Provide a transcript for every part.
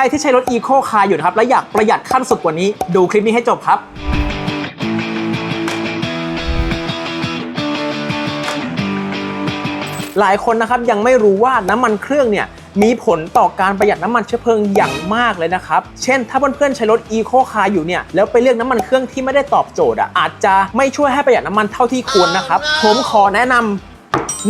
รที่ใช้รถอีโคคาร์อยู่นะครับ และอยากประหยัดขั้นสุดกว่านี้ ดูคลิปนี้ให้จบครับหลายคนนะครับยังไม่รู้ว่าน้ำมันเครื่องเนี่ยมีผลต่อการประหยัดน้ำมันเชื้อเพลิงอย่างมากเลยนะครับ เช่น ถ้าเพื่อนๆใช้รถอีโคคาร์อยู่เนี่ยแล้วไปเลือกน้ำมันเครื่องที่ไม่ได้ตอบโจทย์อะอาจจะไม่ช่วยให้ประหยัดน้ำมันเท่าที่ควรนะครับ ผมขอแนะนำ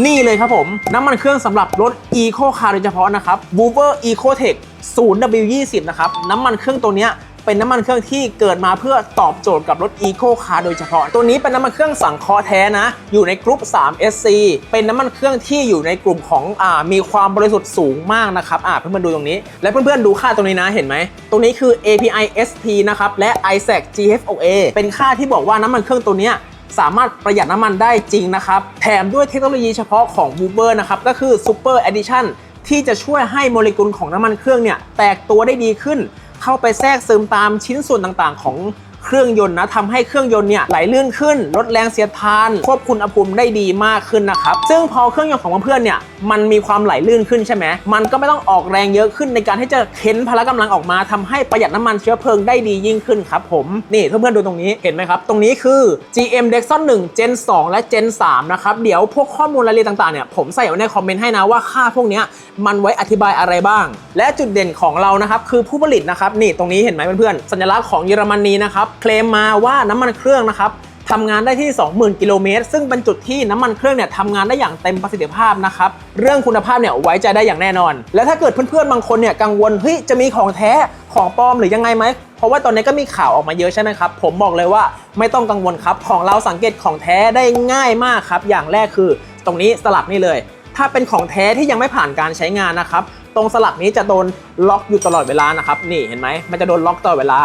นี่เลยครับผม น้ำมันเครื่องสำหรับรถ Eco Car โดยเฉพาะนะครับ w o o v e r Ecotech 0W20 นะครับน้ำมันเครื่องตัวนี้เป็นน้ำมันเครื่องที่เกิดมาเพื่อตอบโจทย์กับรถ Eco Car โดยเฉพาะ ตัวนี้เป็นน้ำมันเครื่องสังเคราะห์แท้นะ อยู่ในกรุ๊ป 3SC เป็นน้ำมันเครื่องที่อยู่ในกลุ่มของอ่ามีความบริสุทธิ์สูงมากนะครับอ่าเพื่อนๆดูตรงนี้ และเพื่อนๆดูค่าตรงนี้นะเห็นไหม ตรงนี้คือ API SP นะครับและ ISAC GFOA เป็นค่าที่บอกว่าน้ำมันเครื่องตัวนี้ สามารถประหยัดน้ำมันได้จริงนะครับ แถมด้วยเทคโนโลยีเฉพาะของ w o o b e r นะครับก็คือ Super Addition ที่จะช่วยให้โมเลกุลของน้ำมันเครื่องเนี่ยแตกตัวได้ดีขึ้น เข้าไปแทรกซึมตามชิ้นส่วนต่างๆ ของ เครื่องยนต์นะทำให้เครื่องยนต์เนี่ยไหลลื่นขึ้น ลดแรงเสียดทาน ควบคุมอุณหภูมิได้ดีมากขึ้นนะครับ ซึ่งพอเครื่องยนต์ของเพื่อนเนี่ยมันมีความไหลลื่นขึ้นใช่ไหมมันก็ไม่ต้องออกแรงเยอะขึ้นในการที่จะเข็นพละกำลังออกมาทำให้ประหยัดน้ำมันเชื้อเพลิงได้ดียิ่งขึ้นครับผมนี่เพื่อนๆดูตรงนี้เห็นไหมครับ ตรงนี้คือ GM Dexon 1 Gen 2 และ Gen 3นะครับเดี๋ยวพวกข้อมูลรายละเอียดต่างๆเนี่ยผมใส่ไว้ในคอมเมนต์ให้นะว่าค่าพวกนี้มันไว้อธิบายอะไรบ้าง และจุดเด่นของเรานะครับคือผู้ผลิตนะครับนี่ตรงนี้เห็นไหมเพื่อนๆสัญลักษณ์ของเยอรมนีนะครับเคลมมาว่าน้ำมันเครื่องนะครับทำงานได้ที่ 20,000 กิโลเมตร ซึ่งเป็นจุดที่น้ำมันเครื่องเนี่ยทำงานได้อย่างเต็มประสิทธิภาพนะครับ เรื่องคุณภาพเนี่ยไว้ใจได้อย่างแน่นอน และถ้าเกิดเพื่อนๆ บางคนเนี่ยกังวล เฮ้ย จะมีของแท้ ของปลอมหรือยังไงไหม เพราะว่าตอนนี้ก็มีข่าวออกมาเยอะใช่ไหมครับ ผมบอกเลยว่าไม่ต้องกังวลครับ ของเราสังเกตของแท้ได้ง่ายมากครับ อย่างแรกคือ ตรงนี้สลักนี่เลย ถ้าเป็นของแท้ที่ยังไม่ผ่านการใช้งานนะครับ ตรงสลักนี้จะโดนล็อกอยู่ตลอดเวลานะครับ นี่เห็นไหมมันจะโดนล็อกตลอดเวลา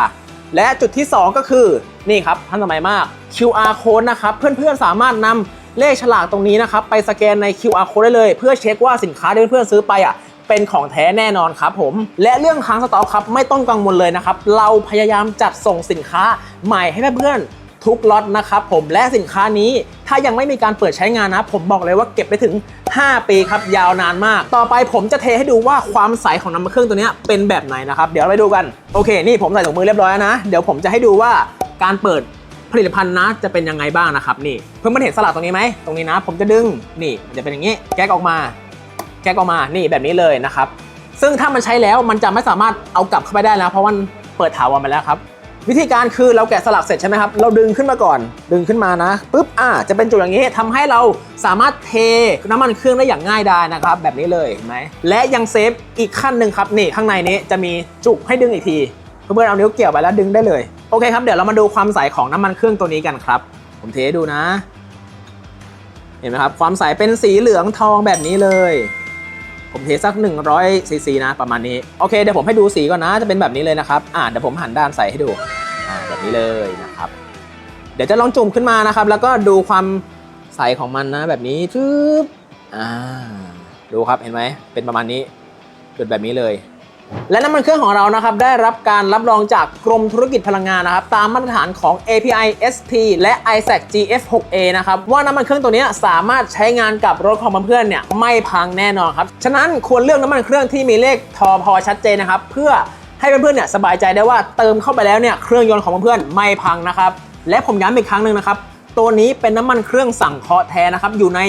และจุดที่ 2 ก็คือนี่ครับทันสมัยมาก QR code นะครับเพื่อนๆสามารถนำเลขฉลากตรงนี้นะครับไปสแกนใน QR code ได้เลย เพื่อเช็คว่าสินค้าที่เพื่อนๆซื้อไปอะเป็นของแท้แน่นอนครับผม และเรื่องค้างสต็อกครับไม่ต้องกังวลเลยนะครับ เราพยายามจัดส่งสินค้าใหม่ให้เพื่อนๆทุกล็อตนะครับผมและสินค้านี้ ถ้ายังไม่มีการเปิดใช้งานนะ ผมบอกเลยว่าเก็บได้ถึง 5 ปีครับยาวนานมาก ต่อไปผมจะเทให้ดูว่าความใสของน้ำมันเครื่องตัวนี้เป็นแบบไหนนะครับ เดี๋ยวเราไปดูกัน โอเค นี่ผมใส่ถุงมือเรียบร้อยแล้วนะ เดี๋ยวผมจะให้ดูว่าการเปิดผลิตภัณฑ์นะจะเป็นยังไงบ้างนะครับนี่เพื่อนๆเห็นสลักตรงนี้ไหมตรงนี้นะ ผมจะดึงนี่มันจะเป็นอย่างนี้ แก๊กออกมา แก๊กออกมานี่แบบนี้เลยนะครับซึ่งถ้ามันใช้แล้วมันจะไม่สามารถเอากลับเข้าไปได้แล้ว เพราะมันเปิดถาวรไปแล้วครับ วิธีการคือเราแกะสลักเสร็จใช่ไหมครับ เราดึงขึ้นมาก่อน ดึงขึ้นมานะปุ๊บอ่าจะเป็นจุดอย่างนี้ทำให้เราสามารถเทน้ำมันเครื่องได้อย่างง่ายดายนะครับ แบบนี้เลยเห็นไหมและยังเซฟอีกขั้นหนึ่งครับนี่ข้างในนี้จะมีจุกให้ดึงอีกทีเพื่อนๆเอานิ้วเกี่ยวไปแล้วดึงได้เลยโอเคครับเดี๋ยวเรามาดูความใสของน้ำมันเครื่องตัวนี้กันครับ ผมเทให้ดูนะ เห็นไหมครับความใสเป็นสีเหลืองทองแบบนี้เลย ผมเทสัก100ซีซีนะประมาณนี้ โอเคเดี๋ยวผมให้ดูสีก่อนนะจะเป็นแบบนี้เลยนะครับอ่าเดี๋ยวผมหันด้านใส่ให้ดูอ่าแบบนี้เลยนะครับ เดี๋ยวจะลองจุ่มขึ้นมานะครับ แล้วก็ดูความใสของมันนะ แบบนี้ทึบอ่าดูครับเห็นไหมเป็นประมาณนี้จุดแบบนี้เลย และน้ำมันเครื่องของเรานะครับได้รับการรับรองจากกรมธุรกิจพลังงานนะครับตามมาตรฐานของ API SP และ ISAC GF6A นะครับว่าน้ำมันเครื่องตัวนี้สามารถใช้งานกับรถของเพื่อนๆเนี่ยไม่พังแน่นอนครับฉะนั้นควรเลือกน้ำมันเครื่องที่มีเลขทอพอชัดเจนนะครับเพื่อให้เพื่อนๆเนี่ยสบายใจได้ว่าเติมเข้าไปแล้วเนี่ยเครื่องยนต์ของเพื่อนๆไม่พังนะครับและผมย้ำอีกครั้งหนึ่งนะครับตัวนี้เป็นน้ำมันเครื่องสั่งเคาะแท้นะครับอยู่ใน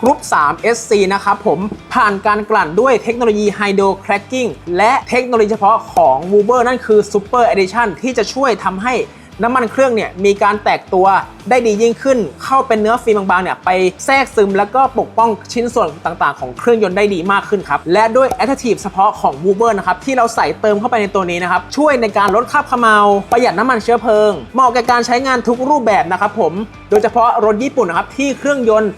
กรุ๊ป 3 SC นะครับผมผ่านการกลั่นด้วยเทคโนโลยีไฮโดรแครกกิ้งและเทคโนโลยีเฉพาะของ w o o b e r นั่นคือ Super Edition ที่จะช่วยทำให้ น้ำมันเครื่องเนี่ยมีการแตกตัวได้ดียิ่งขึ้น เข้าเป็นเนื้อฟิล์มบางๆเนี่ยไปแทรกซึมแล้วก็ปกป้องชิ้นส่วนต่างๆ ของเครื่องยนต์ได้ดีมากขึ้นครับ และด้วย Additive เฉพาะของ w o o b e r นะครับที่เราใส่เติมเข้าไปในตัวนี้นะครับช่วยในการลดคราบขมเอาประหยัดน้ำมันเชื้อเพลิง เหมาะกับการใช้งานทุกรูปแบบนะครับผมโดยเฉพาะรถญี่ปุ่นนะครับที่เครื่องยนต์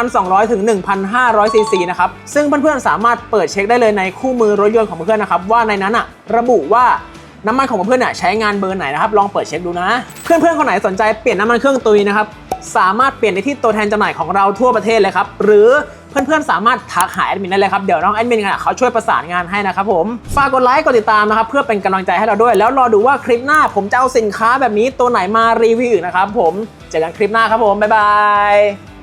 1,200 ถึง 1,500 ซีซีนะครับซึ่งเพื่อนๆสามารถเปิดเช็คได้เลยในคู่มือรถยนต์ของเพื่อนนะครับว่าในนั้นอะระบุว่า น้ำมันของเพื่อนๆน่ะใช้งานเบอร์ไหนนะครับลองเปิดเช็คดูนะ เพื่อนๆคนไหนสนใจเปลี่ยนน้ำมันเครื่องตัวนี้นะครับสามารถเปลี่ยนในที่ตัวแทนจำหน่ายของเราทั่วประเทศเลยครับหรือเพื่อนๆ สามารถทักหาแอดมินได้เลยครับ เดี๋ยวน้องแอดมินเขาช่วยประสานงานให้นะครับผม ฝากกดไลค์ กดติดตามนะครับ เพื่อเป็นกำลังใจให้เราด้วย แล้วรอดูว่าคลิปหน้าผมจะเอาสินค้าแบบนี้ตัวไหนมารีวิวอีกนะครับผม เจอกันคลิปหน้าครับผม บ๊ายบาย